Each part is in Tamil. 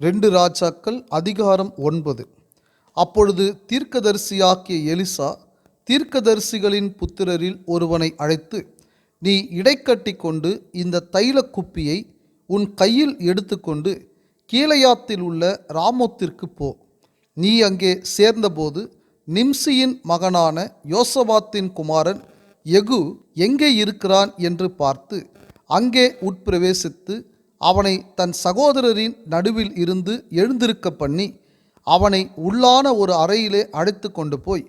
ரெண்டு ராஜாக்கள் அதிகாரம் ஒன்பது. அப்பொழுது தீர்க்கதரிசியாக்கிய எலிசா தீர்க்கதரிசிகளின் புத்திரரில் ஒருவனை அழைத்து நீ இடைக்கட்டி கொண்டு இந்த தைல குப்பியை உன் கையில் எடுத்துக்கொண்டு கீழையாத்தில் உள்ள ராமோத்திற்கு போ. நீ அங்கே சேர்ந்தபோது நிம்சியின் மகனான யோசபாத்தின் குமாரன் எகு எங்கே இருக்கிறான் என்று பார்த்து அங்கே உட்பிரவேசித்து அவனை தன் சகோதரரின் நடுவில் இருந்து எழுந்திருக்க பண்ணி அவனை உள்ளான ஒரு அறையிலே அழைத்து கொண்டு போய்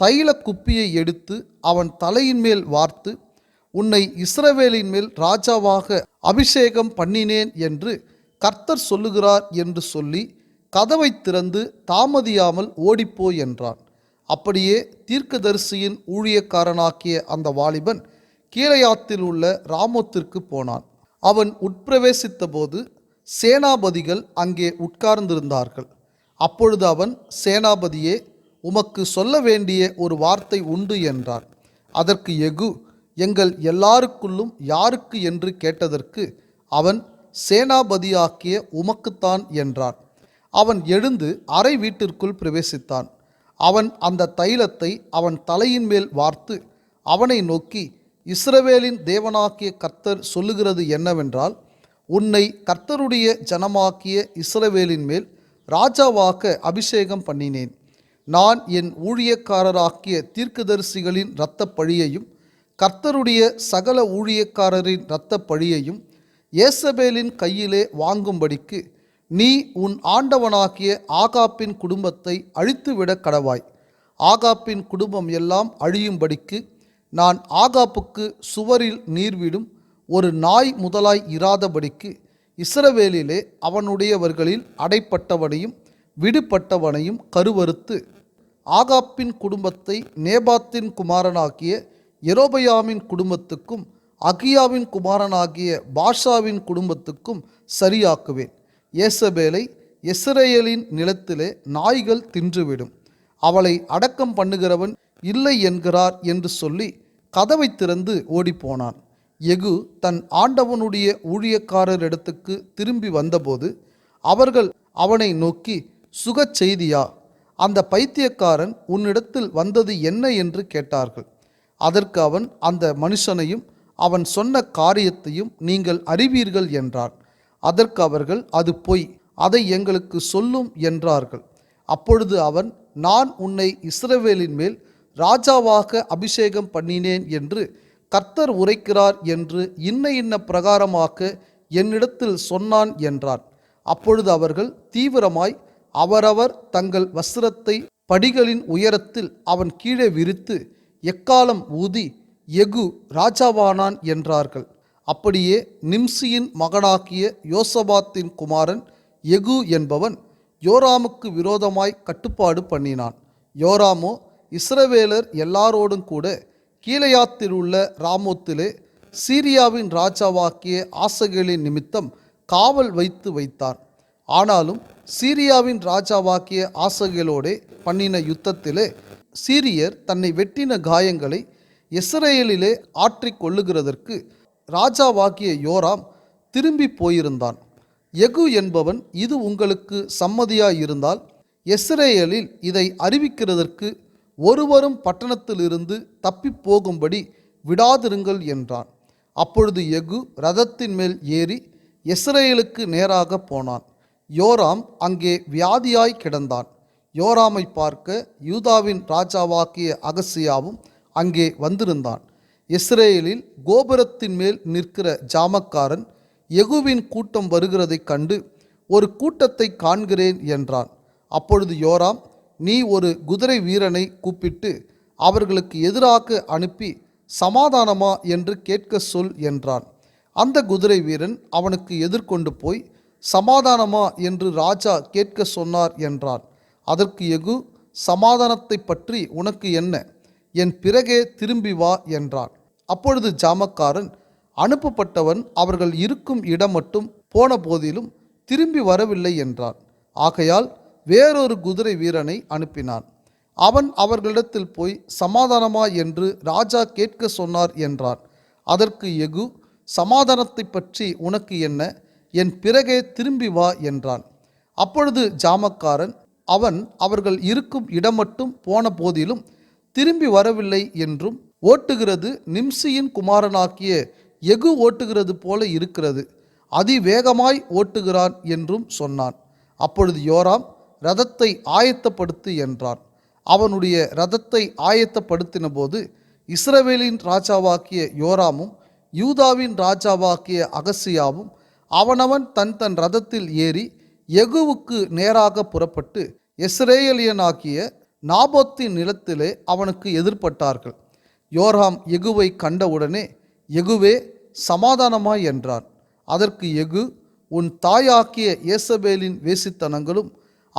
தைல குப்பியை எடுத்து அவன் தலையின் மேல் வார்த்து உன்னை இஸ்ரவேலின் மேல் ராஜாவாக அபிஷேகம் பண்ணினேன் என்று கர்த்தர் சொல்லுகிறார் என்று சொல்லி கதவை திறந்து தாமதியாமல் ஓடிப்போ என்றான். அப்படியே தீர்க்கதரிசியின் ஊழியக்காரனாக்கிய அந்த வாலிபன் கீழையாத்தில் உள்ள ராமத்திற்கு போனான். அவன் உட்பிரவேசித்தபோது சேனாபதிகள் அங்கே உட்கார்ந்திருந்தார்கள். அப்பொழுது அவன் சேனாபதியே உமக்கு சொல்ல வேண்டிய ஒரு வார்த்தை உண்டு என்றார். அதற்கு எகு எங்கள் எல்லாருக்குள்ளும் யாருக்கு? என்று கேட்டதற்கு அவன் சேனாபதியாக்கிய உமக்குத்தான் என்றான் அவன் எழுந்து அறை வீட்டிற்குள் பிரவேசித்தான். அவன் அந்த தைலத்தை அவன் தலையின் மேல் வார்த்து அவனை நோக்கி இஸ்ரவேலின் தேவனாக்கிய கர்த்தர் சொல்லுகிறது என்னவென்றால் உன்னை கர்த்தருடைய ஜனமாக்கிய இஸ்ரவேலின் மேல் ராஜாவாக்க அபிஷேகம் பண்ணினேன். நான் என் ஊழியக்காரராக்கிய தீர்க்கதரிசிகளின் இரத்த பழியையும் கர்த்தருடைய சகல ஊழியக்காரரின் இரத்த பழியையும் ஏசபேலின் கையிலே வாங்கும்படிக்கு நீ உன் ஆண்டவனாகிய ஆகாப்பின் குடும்பத்தை அழித்துவிட கடவாய். ஆகாப்பின் குடும்பம் எல்லாம் அழியும்படிக்கு நான் ஆகாப்புக்கு சுவரில் நீர்விடும் ஒரு நாய் முதலாய் இராதபடிக்கு இஸ்ரவேலிலே அவனுடையவர்களில் அடைப்பட்டவனையும் விடுபட்டவனையும் கருவறுத்து ஆகாப்பின் குடும்பத்தை நேபாத்தின் குமாரனாகிய எரோபயாமின் குடும்பத்துக்கும் அகியாவின் குமாரனாகிய பாஷாவின் குடும்பத்துக்கும் சரியாக்குவேன். ஏசபேலை எஸ்ரேலின் நிலத்திலே நாய்கள் தின்றுவிடும். அவளை அடக்கம் பண்ணுகிறவன் இல்லை என்கிறார் என்று சொல்லி கதவை திறந்து ஓடிப்போனான். எகு தன் ஆண்டவனுடைய ஊழியக்காரரிடத்துக்கு திரும்பி வந்தபோது அவர்கள் அவனை நோக்கி சுகச் செய்தியா? அந்த பைத்தியக்காரன் உன்னிடத்தில் வந்தது என்ன? என்று கேட்டார்கள். அதற்கு அவன் அந்த மனுஷனையும் அவன் சொன்ன காரியத்தையும் நீங்கள் அறிவீர்கள் என்றான். அதற்கு அவர்கள் அது பொய் அதை எங்களுக்கு சொல்லும் என்றார்கள். அப்பொழுது அவன் நான் உன்னை இஸ்ரவேலின் மேல் ராஜாவாக அபிஷேகம் பண்ணினேன் என்று கர்த்தர் உரைக்கிறார் என்று இன்ன இன்ன பிரகாரமாக என்னிடத்தில் சொன்னான் என்றான் அப்பொழுது அவர்கள் தீவிரமாய் அவரவர் தங்கள் வஸ்திரத்தை படிகளின் உயரத்தில் அவன் கீழே விரித்து எக்காலம் ஊதி எகு ராஜாவானான் என்றார்கள். அப்படியே நிம்சியின் மகனாகிய யோசபாத்தின் குமாரன் எகு என்பவன் யோராமுக்கு விரோதமாய் கட்டுப்பாடு பண்ணினான். யோராமோ இஸ்ரவேலர் எல்லாரோடும் கூட கீழையாத்தில் உள்ள ராமோத்திலே சீரியாவின் ராஜாவாக்கிய ஆசைகளின் நிமித்தம் காவல் வைத்து வைத்தான் ஆனாலும் சீரியாவின் ராஜாவாக்கிய ஆசைகளோடே பண்ணின யுத்தத்திலே சீரியர் தன்னை வெட்டின காயங்களை இஸ்ரேலிலே ஆற்றிக் கொள்ளுகிறதற்கு ராஜாவாக்கிய யோராம் திரும்பி போயிருந்தான். எகு என்பவன் இது உங்களுக்கு சம்மதியாயிருந்தால் இஸ்ரேலில் இதை அறிவிக்கிறதற்கு ஒருவரும் பட்டணத்திலிருந்து தப்பிப் போகும்படி விடாதிருங்கள் என்றான். அப்பொழுது எகு ரதத்தின் மேல் ஏறி எஸ்ரேலுக்கு நேராக போனான். யோராம் அங்கே வியாதியாய் கிடந்தான். யோராமை பார்க்க யூதாவின் ராஜாவாக்கிய அகசியாவும் அங்கே வந்திருந்தான். இஸ்ரேலில் கோபுரத்தின் மேல் நிற்கிற ஜாமக்காரன் எகுவின் கூட்டம் வருகிறதைக் கண்டு ஒரு கூட்டத்தை காண்கிறேன் என்றான். அப்பொழுது யோராம் நீ ஒரு குதிரை வீரனை கூப்பிட்டு அவர்களுக்கு எதிராக அனுப்பி சமாதானமா என்று கேட்க சொல் என்றான். அந்த குதிரை வீரன் அவனுக்கு எதிர்கொண்டு போய் சமாதானமா? என்று ராஜா கேட்க சொன்னார் என்றான். அதற்கு எகு சமாதானத்தை பற்றி உனக்கு என்ன? என் பிறகே திரும்பி வா என்றான். அப்பொழுது ஜாமக்காரன் அனுப்பப்பட்டவன் அவர்கள் இருக்கும் இடம் மட்டும் போன போதிலும் திரும்பி வரவில்லை என்றான். ஆகையால் வேறொரு குதிரை வீரனை அனுப்பினான். அவன் அவர்களிடத்தில் போய் சமாதானமா? என்று ராஜா கேட்க சொன்னார் என்றான். அதற்கு எகு சமாதானத்தை பற்றி உனக்கு என்ன? என் பிறகே திரும்பி வா என்றான். அப்பொழுது ஜாமக்காரன் அவன் அவர்கள் இருக்கும் இடம் மட்டும் போன போதிலும் திரும்பி வரவில்லை என்றும் ஓட்டுகிறது நிம்சியின் குமாரனாக்கிய எகு ஓட்டுகிறது போல இருக்கிறது. அதிவேகமாய் ஓட்டுகிறான் என்றும் சொன்னான். அப்பொழுது யோராம் ரதத்தை ஆயத்தப்படுத்து என்றான். அவனுடைய ரதத்தை ஆயத்தப்படுத்தின போது இஸ்ரவேலின் ராஜாவாக்கிய யோராமும் யூதாவின் ராஜாவாக்கிய அகசியாவும் அவனவன் தன் தன் ரதத்தில் ஏறி எகுவுக்கு நேராக புறப்பட்டு எஸ்ரேலியனாகிய நாபோத்தின் நிலத்திலே அவனுக்கு எதிர்ப்பட்டார்கள் யோராம் எகுவை கண்டவுடனே எகுவே சமாதானமாய் என்றான். அதற்கு எகு உன் தாயாக்கிய ஏசபேலின் வேசித்தனங்களும்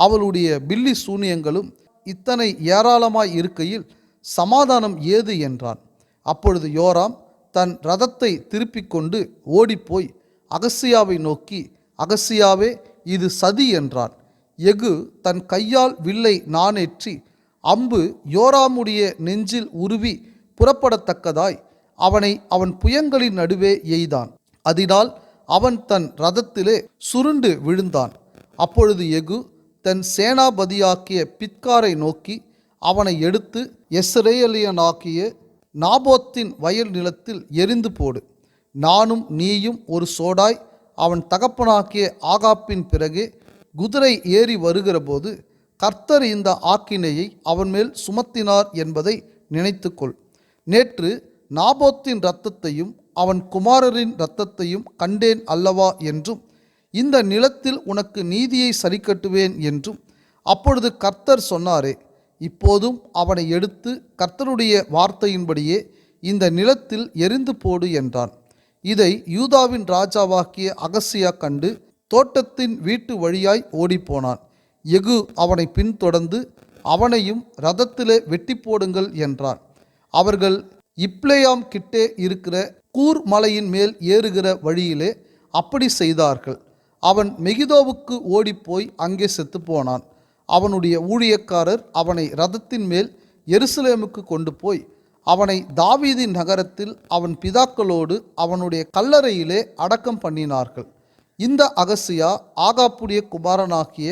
அவளுடைய பில்லி சூனியங்களும் இத்தனை ஏராளமாய் இருக்கையில் சமாதானம் ஏது என்றான். அப்பொழுது யோராம் தன் ரதத்தை திருப்பிக் கொண்டு ஓடிப்போய் அகசியாவை நோக்கி அகசியாவே இது சதி என்றான். எகு தன் கையால் வில்லை நானேற்றி அம்பு யோராமுடைய நெஞ்சில் உருவி புறப்படத்தக்கதாய் அவனை அவன் புயங்களின் நடுவே எய்தான். அதனால் அவன் தன் ரதத்திலே சுருண்டு விழுந்தான். அப்பொழுது எகு தன் சேனாபதியாக்கிய பித்காரை நோக்கி அவனை எடுத்து எஸ்ரேலியனாக்கிய நாபோத்தின் வயல் நிலத்தில் எரிந்து போடு. நானும் நீயும் ஒரு சோடாய் அவன் தகப்பனாக்கிய ஆகாப்பின் பிறகு குதிரை ஏறி வருகிறபோது கர்த்தர் இந்த ஆக்கினையை அவன் மேல் சுமத்தினார் என்பதை நினைத்துக்கொள். நேற்று நாபோத்தின் இரத்தத்தையும் அவன் குமாரரின் இரத்தத்தையும் கண்டேன் அல்லவா என்றும் இந்த நிலத்தில் உனக்கு நீதியை சரிக்கட்டுவேன் என்றும் அப்பொழுது கர்த்தர் சொன்னாரே இப்போதும் அவனை எடுத்து கர்த்தருடைய வார்த்தையின்படியே இந்த நிலத்தில் எரிந்து போடு என்றான். இதை யூதாவின் ராஜாவாக்கிய அகசியா கண்டு தோட்டத்தின் வீட்டு வழியாய் ஓடிப்போனான். எகு அவனை பின்தொடர்ந்து அவனையும் ரதத்திலே வெட்டி போடுங்கள் என்றான். அவர்கள் இப்ளேயாம் கிட்டே இருக்கிற கூர் மலையின் மேல் ஏறுகிற வழியிலே அப்படி செய்தார்கள். அவன் மெகிதோவுக்கு ஓடிப்போய் அங்கே செத்துப்போனான். அவனுடைய ஊழியக்காரர் அவனை ரதத்தின் மேல் எருசலேமுக்கு கொண்டு போய் அவனை தாவீதின் நகரத்தில் அவன் பிதாக்களோடு அவனுடைய கல்லறையிலே அடக்கம் பண்ணினார்கள். இந்த அகசியா ஆகாப்புடைய குமாரனாகிய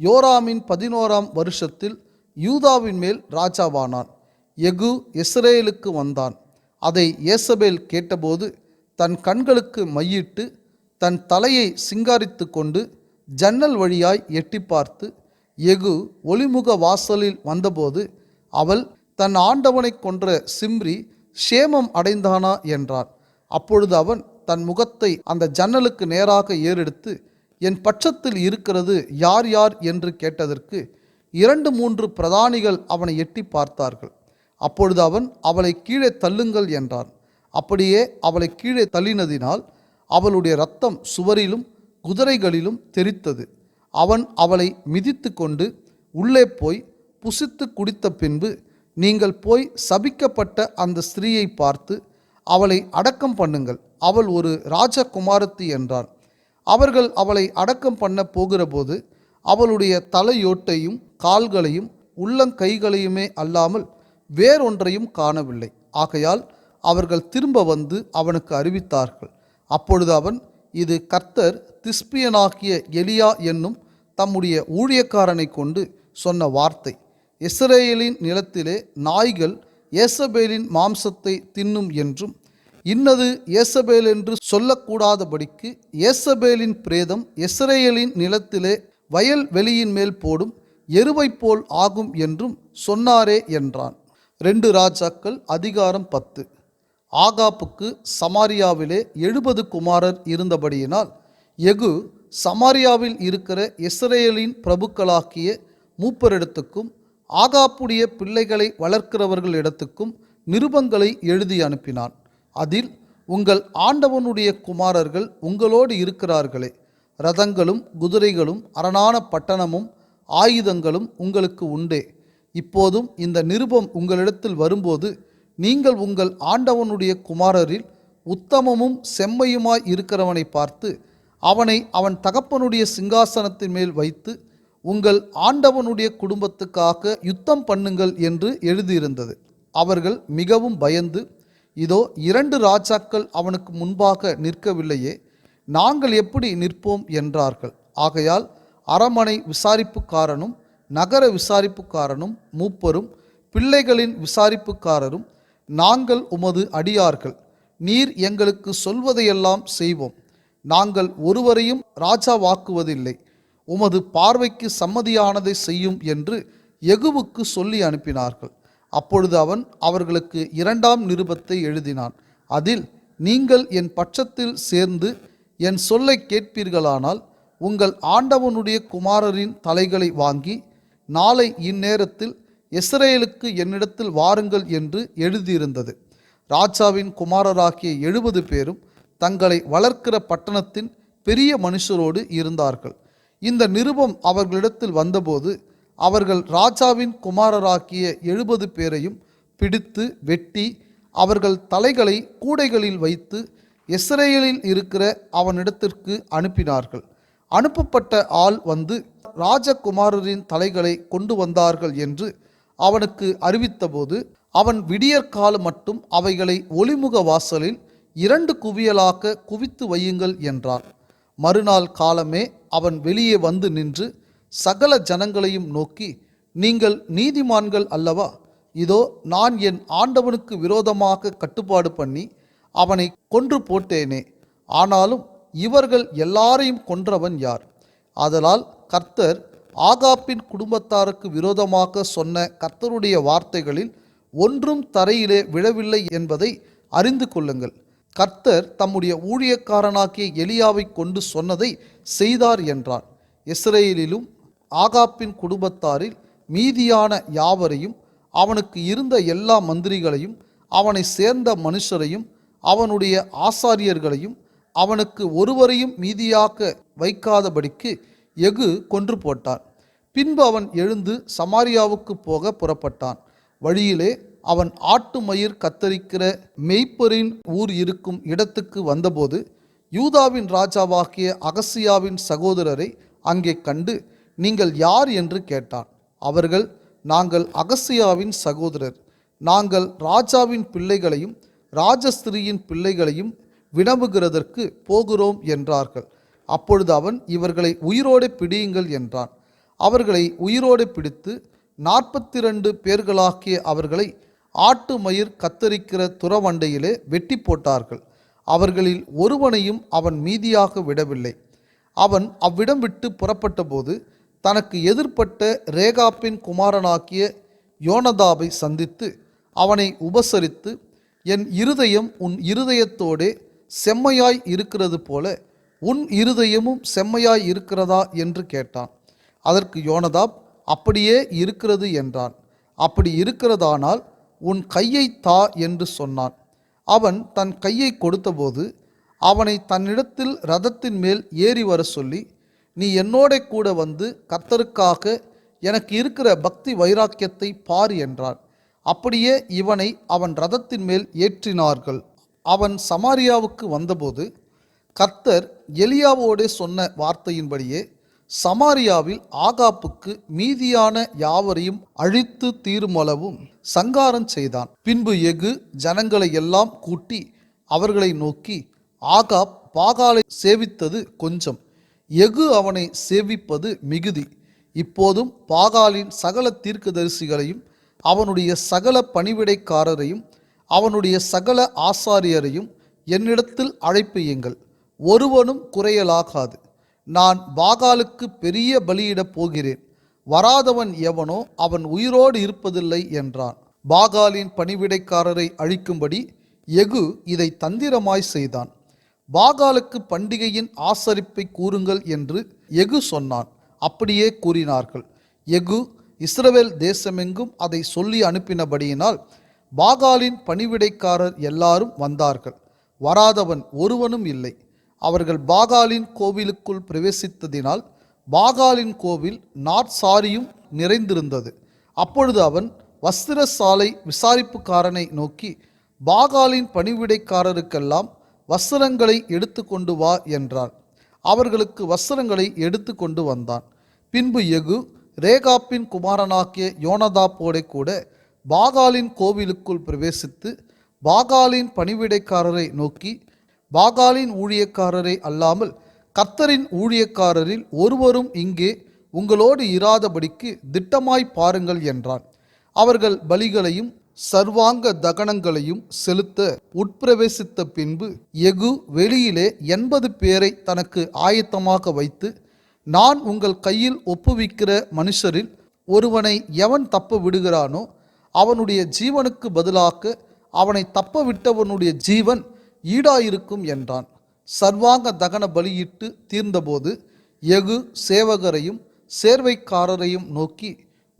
யோராமின் பதினோராம் வருஷத்தில் யூதாவின் மேல் ராஜாவானான். எகு இஸ்ரேலுக்கு வந்தான். அதை ஏசபேல் கேட்டபோது தன் கண்களுக்கு மையிட்டு தன் தலையை சிங்காரித்து கொண்டு ஜன்னல் வழியாய் எட்டி பார்த்து எகு ஒளிமுக வாசலில் வந்தபோது அவள் தன் ஆண்டவனை கொன்ற சிம்ரி சேமம் அடைந்தானா? என்றான். அப்பொழுது அவன் தன் முகத்தை அந்த ஜன்னலுக்கு நேராக ஏறெடுத்து என் பட்சத்தில் இருக்கிறது யார் யார்? என்று கேட்டதற்கு இரண்டு மூன்று பிரதானிகள் அவனை எட்டி பார்த்தார்கள். அப்பொழுது அவன் அவளை கீழே தள்ளுங்கள் என்றான். அப்படியே அவளை கீழே தள்ளினதினால் அவளுடைய ரத்தம் சுவரிலும் குதிரைகளிலும் தெரித்தது. அவன் அவளை மிதித்து கொண்டு உள்ளே போய் புசித்து குடித்த பின்பு நீங்கள் போய் சபிக்கப்பட்ட அந்த ஸ்திரீயை பார்த்து அவளை அடக்கம் பண்ணுங்கள். அவள் ஒரு ராஜகுமாரத்தி என்றான். அவர்கள் அவளை அடக்கம் பண்ண போகிறபோது அவளுடைய தலையோட்டையும் கால்களையும் உள்ளங்கைகளையுமே அல்லாமல் வேறொன்றையும் காணவில்லை. ஆகையால் அவர்கள் திரும்ப வந்து அவனுக்கு அறிவித்தார்கள். அப்பொழுது அவன் இது கர்த்தர் திஸ்பியனாகிய எலியா என்னும் தம்முடைய ஊழியக்காரனை கொண்டு சொன்ன வார்த்தை. இஸ்ரேலின் நிலத்திலே நாய்கள் ஏசபேலின் மாம்சத்தை தின்னும் என்றும் இன்னது ஏசபேல் என்று சொல்லக்கூடாதபடிக்கு ஏசபேலின் பிரேதம் இஸ்ரேலின் நிலத்திலே வயல் வெளியின் மேல் போடும் எருவைப் போல் ஆகும் என்றும் சொன்னாரே என்றான். ரெண்டு ராஜாக்கள் அதிகாரம் பத்து. ஆகாப்புக்கு சமாரியாவிலே எழுபது குமாரர் இருந்தபடியினால் எகு சமாரியாவில் இருக்கிற இஸ்ரேலின் பிரபுக்களாக்கிய மூப்பரிடத்துக்கும் ஆகாப்புடைய பிள்ளைகளை வளர்க்கிறவர்கள் இடத்துக்கும் நிருபங்களை எழுதி அனுப்பினான். அதில் உங்கள் ஆண்டவனுடைய குமாரர்கள் உங்களோடு இருக்கிறார்களே. ரதங்களும் குதிரைகளும் அரணான பட்டணமும் ஆயுதங்களும் உங்களுக்கு உண்டே. இப்போதும் இந்த நிருபம் உங்களிடத்தில் வரும்போது நீங்கள் உங்கள் ஆண்டவனுடைய குமாரரில் உத்தமமும் செம்மையுமாய் இருக்கிறவனை பார்த்து அவனை அவன் தகப்பனுடைய சிங்காசனத்தின் மேல் வைத்து உங்கள் ஆண்டவனுடைய குடும்பத்துக்காக யுத்தம் பண்ணுங்கள் என்று எழுதியிருந்தது. அவர்கள் மிகவும் பயந்து இதோ இரண்டு ராஜாக்கள் அவனுக்கு முன்பாக நிற்கவில்லையே நாங்கள் எப்படி நிற்போம் என்றார்கள். ஆகையால் அரமனை விசாரிப்புக்காரனும் நகர விசாரிப்புக்காரனும் மூப்பரும் பிள்ளைகளின் விசாரிப்புக்காரரும் நாங்கள் உமது அடியார்கள். நீர் எங்களுக்கு சொல்வதையெல்லாம் செய்வோம். நாங்கள் ஒருவரையும் ராஜாவாக்குவதில்லை. உமது பார்வைக்கு சம்மதியானதை செய்யும் என்று எகுவுக்கு சொல்லி அனுப்பினார்கள். அப்பொழுது அவன் அவர்களுக்கு இரண்டாம் நிருபத்தை எழுதினான். அதில் நீங்கள் என் பட்சத்தில் சேர்ந்து என் சொல்லை கேட்பீர்களானால் உங்கள் ஆண்டவனுடைய குமாரரின் தலைகளை வாங்கி நாளை இந்நேரத்தில் இஸ்ரேலுக்கு என்னிடத்தில் வாருங்கள் என்று எழுதியிருந்தது. ராஜாவின் குமாரராகிய எழுபது பேரும் தங்களை வளர்க்கிற பட்டணத்தின் பெரிய மனுஷரோடு இருந்தார்கள். இந்த நிருபம் அவர்களிடத்தில் வந்தபோது அவர்கள் ராஜாவின் குமாரராக்கிய எழுபது பேரையும் பிடித்து வெட்டி அவர்கள் தலைகளை கூடைகளில் வைத்து இஸ்ரேலில் இருக்கிற அவனிடத்திற்கு அனுப்பினார்கள். அனுப்பப்பட்ட ஆள் வந்து ராஜகுமாரரின் தலைகளை கொண்டு வந்தார்கள் என்று அவனுக்கு அறிவித்தபோது அவன் விடியற்காலம் மட்டும் அவைகளை ஒளிமுக வாசலில் இரண்டு குவியலாக குவித்து வையுங்கள் என்றார். மறுநாள் காலமே அவன் வெளியே வந்து நின்று சகல ஜனங்களையும் நோக்கி நீங்கள் நீதிமான்கள் அல்லவா? இதோ நான் என் ஆண்டவனுக்கு விரோதமாக கட்டுப்பாடு பண்ணி அவனை கொன்று போட்டேனே. ஆனாலும் இவர்கள் எல்லாரையும் கொன்றவன் யார்? அதலால் கர்த்தர் ஆகாப்பின் குடும்பத்தாருக்கு விரோதமாக சொன்ன கர்த்தருடைய வார்த்தைகளில் ஒன்றும் தரையிலே விழவில்லை என்பதை அறிந்து கொள்ளுங்கள். கர்த்தர் தம்முடைய ஊழியக்காரனாகிய எலியாவை கொண்டு சொன்னதை செய்தார் என்றான் இஸ்ரேலிலும் ஆகாப்பின் குடும்பத்தாரில் மீதியான யாவரையும் அவனுக்கு இருந்த எல்லா மந்திரிகளையும் அவனை சேர்ந்த மனுஷரையும் அவனுடைய ஆசாரியர்களையும் அவனுக்கு ஒருவரையும் மீதியாக்க வைக்காதபடிக்கு எகு கொன்று போட்டான். பின்பு அவன் எழுந்து சமாரியாவுக்கு போக புறப்பட்டான். வழியிலே அவன் ஆட்டு மயிர் கத்தரிக்கிற மெய்ப்பரின் ஊர் இருக்கும் இடத்துக்கு வந்தபோது யூதாவின் ராஜாவாகிய அகசியாவின் சகோதரரை அங்கே கண்டு நீங்கள் யார்? என்று கேட்டான். அவர்கள் நாங்கள் அகசியாவின் சகோதரர். நாங்கள் ராஜாவின் பிள்ளைகளையும் ராஜஸ்திரியின் பிள்ளைகளையும் வினவுகிறதற்கு போகிறோம் என்றார்கள். அப்பொழுது அவன் இவர்களை உயிரோடு பிடியுங்கள் என்றான். அவர்களை உயிரோடு பிடித்து நாற்பத்தி ரெண்டு பேர்களாக்கிய அவர்களை ஆட்டு மயிர் கத்தரிக்கிற துறவண்டையிலே வெட்டி போட்டார்கள். அவர்களில் ஒருவனையும் அவன் மீதியாக விடவில்லை. அவன் அவ்விடம் விட்டு புறப்பட்டபோது தனக்கு எதிர்ப்பட்ட ரேகாப்பின் குமாரனாக்கிய யோனதாபை சந்தித்து அவனை உபசரித்து என் இருதயம் உன் இருதயத்தோடே செம்மையாய் இருக்கிறது போல உன் இருதயமும் செம்மையாய் இருக்கிறதா என்று கேட்டான். அதற்கு யோனதாப் அப்படியே இருக்கிறது என்றான். அப்படி இருக்கிறதானால் உன் கையை தா என்று சொன்னான். அவன் தன் கையை கொடுத்தபோது அவனை தன்னிடத்தில் ரதத்தின் மேல் ஏறி வர சொல்லி நீ என்னோட கூட வந்து கர்த்தருக்காக எனக்கு இருக்கிற பக்தி வைராக்கியத்தை பார் என்றான். அப்படியே இவனை அவன் ரதத்தின் மேல் ஏற்றினார்கள். அவன் சமாரியாவுக்கு வந்தபோது கர்த்தர் எலியாவோடே சொன்ன வார்த்தையின்படியே சமாரியாவில் ஆகாப்புக்கு மீதியான யாவரையும் அழித்து தீருமளவும் சங்காரம் செய்தான். பின்பு எகு ஜனங்களை எல்லாம் கூட்டி அவர்களை நோக்கி ஆகாப் பாகாலை சேவித்தது கொஞ்சம் எகு அவனை சேவிப்பது மிகுதி. இப்போதும் பாகாலின் சகல தீர்க்கதரிசிகளையும் அவனுடைய சகல பணிவிடைக்காரரையும் அவனுடைய சகல ஆசாரியரையும் என்னிடத்தில் அழைப்பியுங்கள் ஒருவனும் குறையலாகாது. நான் பாகாலுக்கு பெரிய பலியிடப் போகிறேன். வராதவன் எவனோ அவன் உயிரோடு இருப்பதில்லை என்றான். பாகாலின் பணிவிடைக்காரரை அழிக்கும்படி எகு இதை தந்திரமாய் செய்தான். பாகாலுக்கு பண்டிகையின் ஆசரிப்பை கூறுங்கள் என்று எகு சொன்னான். அப்படியே கூறினார்கள். எகு இஸ்ரவேல் தேசமெங்கும் அதை சொல்லி அனுப்பினபடியினால் பாகாலின் பணிவிடைக்காரர் எல்லாரும் வந்தார்கள். வராதவன் ஒருவனும் இல்லை. அவர்கள் பாகாலின் கோவிலுக்குள் பிரவேசித்ததினால் பாகாலின் கோவில் நாற்சாரியும் நிறைந்திருந்தது. அப்பொழுது அவன் வஸ்திர சாலை விசாரிப்புக்காரனை நோக்கி பாகாலின் பணிவிடைக்காரருக்கெல்லாம் வஸ்திரங்களை எடுத்து கொண்டு வா என்றான். அவர்களுக்கு வஸ்திரங்களை எடுத்து கொண்டு வந்தான். பின்பு எகு ரேகாப்பின் குமாரனாகிய யோனதாப்போடே கூட பாகாலின் கோவிலுக்குள் பிரவேசித்து பாகாலின் பணிவிடைக்காரரை நோக்கி பாகாலின் ஊழியக்காரரை அல்லாமல் கத்தரின் ஊழியக்காரரில் ஒருவரும் இங்கே உங்களோடு இராதபடிக்கு திட்டமாய் பாருங்கள் என்றான். அவர்கள் பலிகளையும் சர்வாங்க தகனங்களையும் செலுத்த உட்பிரவேசித்த பின்பு எகு வெளியிலே எண்பது பேரை தனக்கு ஆயத்தமாக வைத்து நான் உங்கள் கையில் ஒப்புவிக்கிற மனுஷரில் ஒருவனை எவன் தப்ப விடுகிறானோ அவனுடைய ஜீவனுக்கு பதிலாக அவனை தப்ப விட்டவனுடைய ஜீவன் ஈடாயிருக்கும் என்றான். சர்வாங்க தகன பலியிட்டு தீர்ந்தபோது எகு சேவகரையும் சேர்வைக்காரரையும் நோக்கி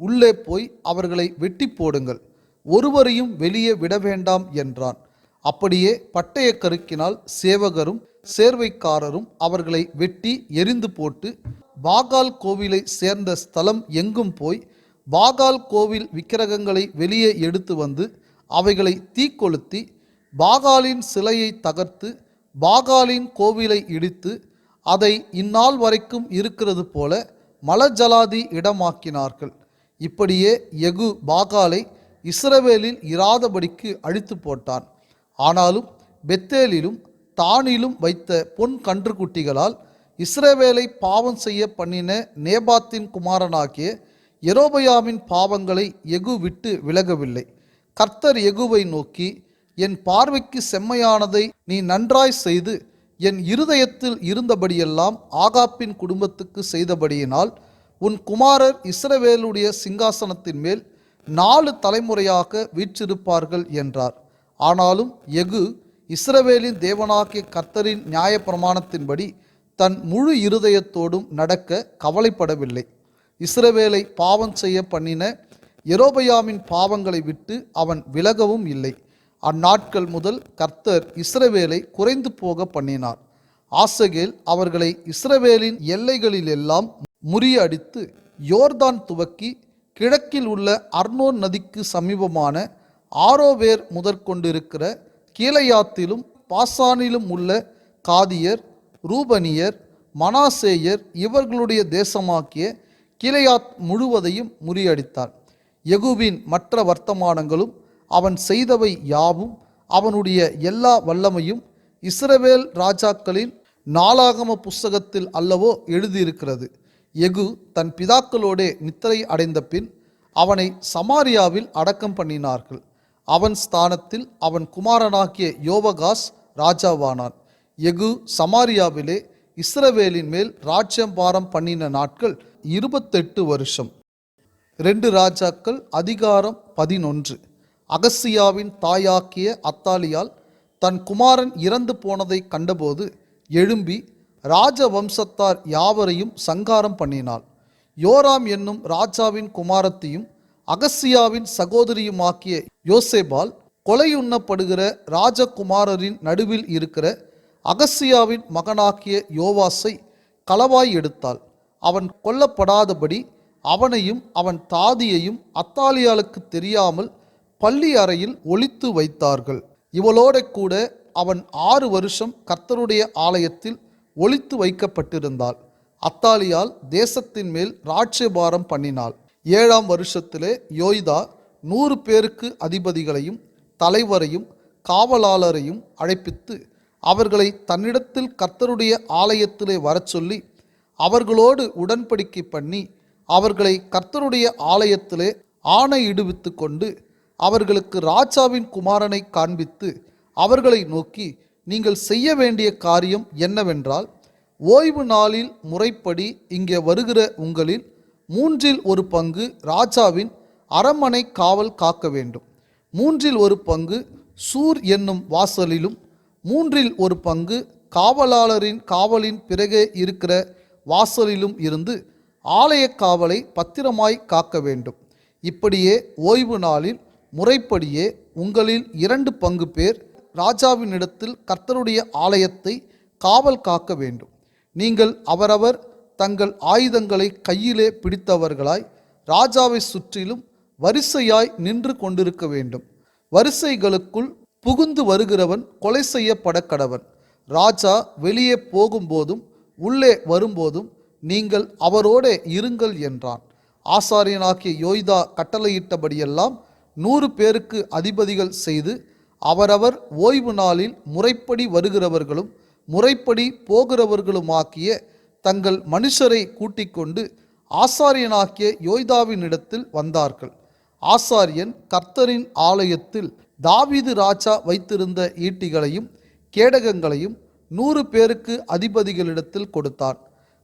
உள்ளே போய் அவர்களை வெட்டி போடுங்கள். ஒருவரையும் வெளியே விட வேண்டாம் என்றான். அப்படியே பட்டய கருக்கினால் சேவகரும் சேர்வைக்காரரும் அவர்களை வெட்டி எரிந்து போட்டு பாகால் கோவிலை சேர்ந்த ஸ்தலம் எங்கும் போய் பாகால் கோவில் விக்கிரகங்களை வெளியே எடுத்து வந்து அவைகளை தீக்கொளுத்தி பாகாலின் சிலையை தகர்த்து பாகாலின் கோவிலை இடித்து அதை இந்நாள் வரைக்கும் இருக்கிறது போல மலஜலாதி இடமாக்கினார்கள். இப்படியே எகு பாகாலை இஸ்ரவேலில் இராதபடிக்கு அழித்து போட்டான். ஆனாலும் பெத்தேலிலும் தானிலும் வைத்த பொன் கன்றுக்குட்டிகளால் இஸ்ரவேலை பாவம் செய்ய பண்ணின நேபாத்தின் குமாரனாகிய எரோபயாமின் பாவங்களை எகு விட்டு விலகவில்லை. கர்த்தர் எகுவை நோக்கி என் பார்வைக்கு செம்மையானதை நீ நன்றாய் செய்து என் இருதயத்தில் இருந்தபடியெல்லாம் ஆகாப்பின் குடும்பத்துக்கு செய்தபடியினால் உன் குமாரர் இஸ்ரவேலுடைய சிங்காசனத்தின் மேல் நாலு தலைமுறையாக வீற்றிருப்பார்கள் என்றார். ஆனாலும் எகு இஸ்ரவேலின் தேவனாகிய கர்த்தரின் நியாயப்பிரமாணத்தின்படி தன் முழு இருதயத்தோடும் நடக்க கவலைப்படவில்லை. இஸ்ரவேலை பாவம் செய்ய பண்ணின எரோபயாமின் பாவங்களை விட்டு அவன் விலகவும் இல்லை. அந்நாட்கள் முதல் கர்த்தர் இஸ்ரவேலை குறைந்து போக பண்ணினார். ஆசகேல் அவர்களை இஸ்ரவேலின் எல்லைகளிலெல்லாம் முறியடித்து யோர்தான் துவக்கி கிழக்கில் உள்ள அர்னோன் நதிக்கு சமீபமான ஆரோவேர் முதற்கொண்டிருக்கிற கீழையாத்திலும் பாசானிலும் உள்ள காதியர் ரூபனியர் மனாசேயர் இவர்களுடைய தேசமாக்கிய கிளையாத் முழுவதையும் முறியடித்தார். எகுவின் மற்ற வர்த்தமானங்களும் அவன் செய்தவை யாவும் அவனுடைய எல்லா வல்லமையும் இஸ்ரவேல் ராஜாக்களின் நாளாகம புஸ்தகத்தில் அல்லவோ எழுதியிருக்கிறது. எகு தன் பிதாக்களோடே நித்திரை அடைந்த பின் அவனை சமாரியாவில் அடக்கம் பண்ணினார்கள். அவன் ஸ்தானத்தில் அவன் குமாரனாகிய யோவகாஸ் ராஜாவானான். எகு சமாரியாவிலே இஸ்ரவேலின் மேல் ராஜ்யபாரம் பண்ணின நாட்கள் இருபத்தெட்டு வருஷம். ரெண்டு ராஜாக்கள் அதிகாரம் பதினொன்று. அகசியாவின் தாயாக்கிய அத்தாலியால் தன் குமாரன் இறந்து போனதை கண்டபோது எழும்பி ராஜ வம்சத்தார் யாவரையும் சங்காரம் பண்ணினாள். யோராம் என்னும் ராஜாவின் குமாரத்தையும் அகசியாவின் சகோதரியுமாக்கிய யோசேபால் கொலையுண்ணப்படுகிற ராஜகுமாரரின் நடுவில் இருக்கிற அகசியாவின் மகனாக்கிய யோவாசை களவாய் எடுத்தாள். அவன் கொல்லப்படாதபடி அவனையும் அவன் தாதியையும் அத்தாலியாளுக்கு தெரியாமல் பள்ளி அறையில் ஒழித்து வைத்தார்கள். இவளோட கூட அவன் ஆறு வருஷம் கர்த்தருடைய ஆலயத்தில் ஒழித்து வைக்கப்பட்டிருந்தாள். அத்தாலியால் தேசத்தின் மேல் ராட்சபாரம் பண்ணினாள். ஏழாம் வருஷத்திலே யோய்தா நூறு பேருக்கு அதிபதிகளையும் தலைவரையும் காவலாளரையும் அழைப்பித்து அவர்களை தன்னிடத்தில் கர்த்தருடைய ஆலயத்திலே வரச் சொல்லி அவர்களோடு உடன்படிக்கை பண்ணி அவர்களை கர்த்தருடைய ஆலயத்திலே ஆணையிடுவித்து கொண்டு அவர்களுக்கு ராஜாவின் குமாரனை காண்பித்து அவர்களை நோக்கி நீங்கள் செய்ய வேண்டிய காரியம் என்னவென்றால் ஓய்வு நாளில் முறைப்படி இங்கே வருகிற உங்களில் மூன்றில் ஒரு பங்கு ராஜாவின் அரண்மனை காவல் காக்க வேண்டும். மூன்றில் ஒரு பங்கு சூர் என்னும் வாசலிலும் மூன்றில் ஒரு பங்கு காவலாளரின் காவலின் பிறகே இருக்கிற வாசலிலும் இருந்து ஆலய காவலை பத்திரமாய் காக்க வேண்டும். இப்படியே ஓய்வு நாளில் முறைப்படியே உங்களில் இரண்டு பங்கு பேர் ராஜாவினிடத்தில் கர்த்தருடைய ஆலயத்தை காவல் காக்க வேண்டும். நீங்கள் அவரவர் தங்கள் ஆயுதங்களை கையிலே பிடித்தவர்களாய் ராஜாவை சுற்றிலும் வரிசையாய் நின்று கொண்டிருக்க வேண்டும். வரிசைகளுக்குள் புகுந்து வருகிறவன் கொலை செய்யப்பட கடவன். ராஜா வெளியே போகும்போதும் உள்ளே வரும்போதும் நீங்கள் அவரோடே இருங்கள் என்றான். ஆசாரியனாகிய யோய்தா கட்டளையிட்டபடியெல்லாம் நூறு பேருக்கு அதிபதிகள் செய்து அவரவர் ஓய்வு நாளில் முறைப்படி வருகிறவர்களும் முறைப்படி போகிறவர்களுமாக்கிய தங்கள் மனுஷரை கூட்டிக் கொண்டு ஆசாரியனாகிய யோய்தாவினிடத்தில் வந்தார்கள். ஆசாரியன் கர்த்தரின் ஆலயத்தில் தாவீது ராஜா வைத்திருந்த ஈட்டிகளையும் கேடகங்களையும் நூறு பேருக்கு அதிபதிகளிடத்தில் கொடுத்தான்.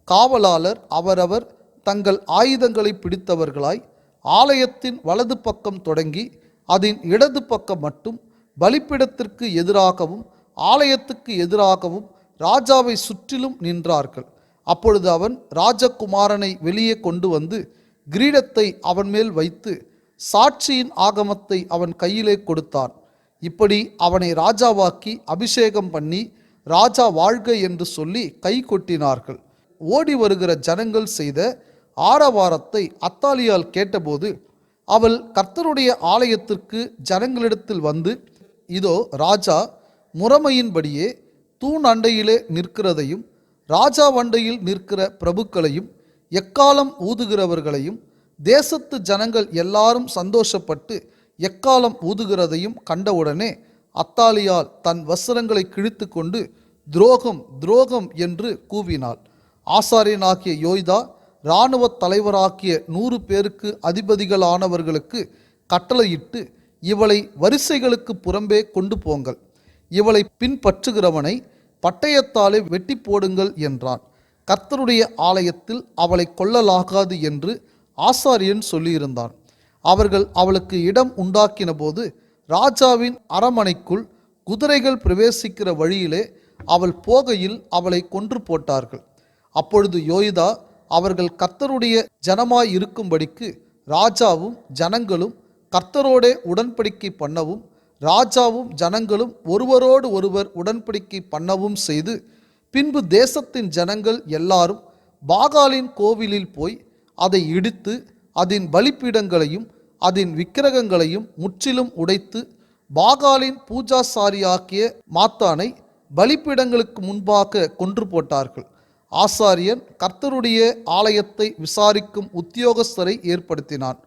காவலாளர் அவரவர் தங்கள் ஆயுதங்களை பிடித்தவர்களாய் ஆலயத்தின் வலது பக்கம் தொடங்கி அதன் இடது பக்கம் மட்டும் பலிப்பிடத்திற்கு எதிராகவும் ஆலயத்துக்கு எதிராகவும் ராஜாவை சுற்றிலும் நின்றார்கள். அப்பொழுது அவன் ராஜகுமாரனை வெளியே கொண்டு வந்து கிரீடத்தை அவன் மேல் வைத்து சாட்சியின் ஆகமத்தை அவன் கையிலே கொடுத்தான். இப்படி அவனை ராஜாவாக்கி அபிஷேகம் பண்ணி ராஜா வாழ்க என்று சொல்லி கை கொட்டினார்கள். ஓடி வருகிற ஜனங்கள் செய்த ஆரவாரத்தை அத்தாலியால் கேட்டபோது அவள் கர்த்தருடைய ஆலயத்திற்கு ஜனங்களிடத்தில் வந்து இதோ ராஜா முறைமையின்படியே தூண் அண்டையிலே நிற்கிறதையும் ராஜா வண்டையில் நிற்கிற பிரபுக்களையும் எக்காலம் ஊதுகிறவர்களையும் தேசத்து ஜனங்கள் எல்லாரும் சந்தோஷப்பட்டு எக்காலம் ஊதுகிறதையும் கண்டவுடனே அத்தாலியால் தன் வஸ்திரங்களை கிழித்து கொண்டு துரோகம் துரோகம் என்று கூவினாள். ஆசாரியனாகிய யோய்தா இராணுவ தலைவராக்கிய நூறு பேருக்கு அதிபதிகளானவர்களுக்கு கட்டளையிட்டு இவளை வரிசைகளுக்கு புறம்பே கொண்டு போங்கள். இவளை பின்பற்றுகிறவனை பட்டயத்தாலே வெட்டி போடுங்கள் என்றான். கர்த்தருடைய ஆலயத்தில் அவளை கொல்லலாகாது என்று ஆசாரியன் சொல்லியிருந்தான். அவர்கள் அவளுக்கு இடம் உண்டாக்கின போது ராஜாவின் அரமனைக்குள் குதிரைகள் பிரவேசிக்கிற வழியிலே அவள் போகையில் அவளை கொன்று போட்டார்கள். அப்பொழுது யோயிதா அவர்கள் கர்த்தருடைய ஜனமாய் இருக்கும்படிக்கு ராஜாவும் ஜனங்களும் கர்த்தரோடே உடன்படிக்கை பண்ணவும் ராஜாவும் ஜனங்களும் ஒருவரோடு ஒருவர் உடன்படிக்கை பண்ணவும் செய்து பின்பு தேசத்தின் ஜனங்கள் எல்லாரும் பாகாலின் கோவிலில் போய் அதை இடித்து அதன் பலிப்பீடங்களையும் அதன் விக்கிரகங்களையும் முற்றிலும் உடைத்து பாகாலின் பூஜாசாரியாக்கிய மாத்தானை பலிப்பீடங்களுக்கு முன்பாக கொன்று போட்டார்கள். ஆசாரியன் கர்த்தருடைய ஆலயத்தை விசாரிக்கும் உத்தியோகஸ்தரை ஏற்படுத்தினான்.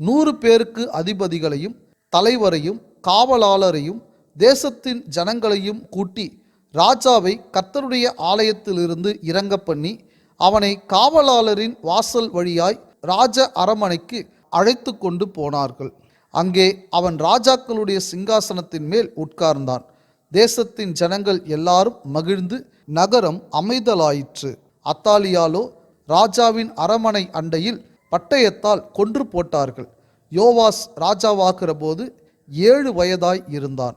நூறு பேருக்கு அதிபதிகளையும் தலைவரையும் காவலாளரையும் தேசத்தின் ஜனங்களையும் கூட்டி ராஜாவை கர்த்தருடைய ஆலயத்திலிருந்து இறங்க பண்ணி அவனை காவலாளரின் வாசல் வழியாய் ராஜ அரமனைக்கு அழைத்து கொண்டு போனார்கள். அங்கே அவன் ராஜாக்களுடைய சிங்காசனத்தின் மேல் உட்கார்ந்தான். தேசத்தின் ஜனங்கள் எல்லாரும் மகிழ்ந்து நகரம் அமைதலாயிற்று. அத்தாலியாலோ ராஜாவின் அரமனை அண்டையில் பட்டயத்தால் கொன்று போட்டார்கள். யோவாஸ் ராஜாவாகிற போது ஏழு வயதாய் இருந்தான்.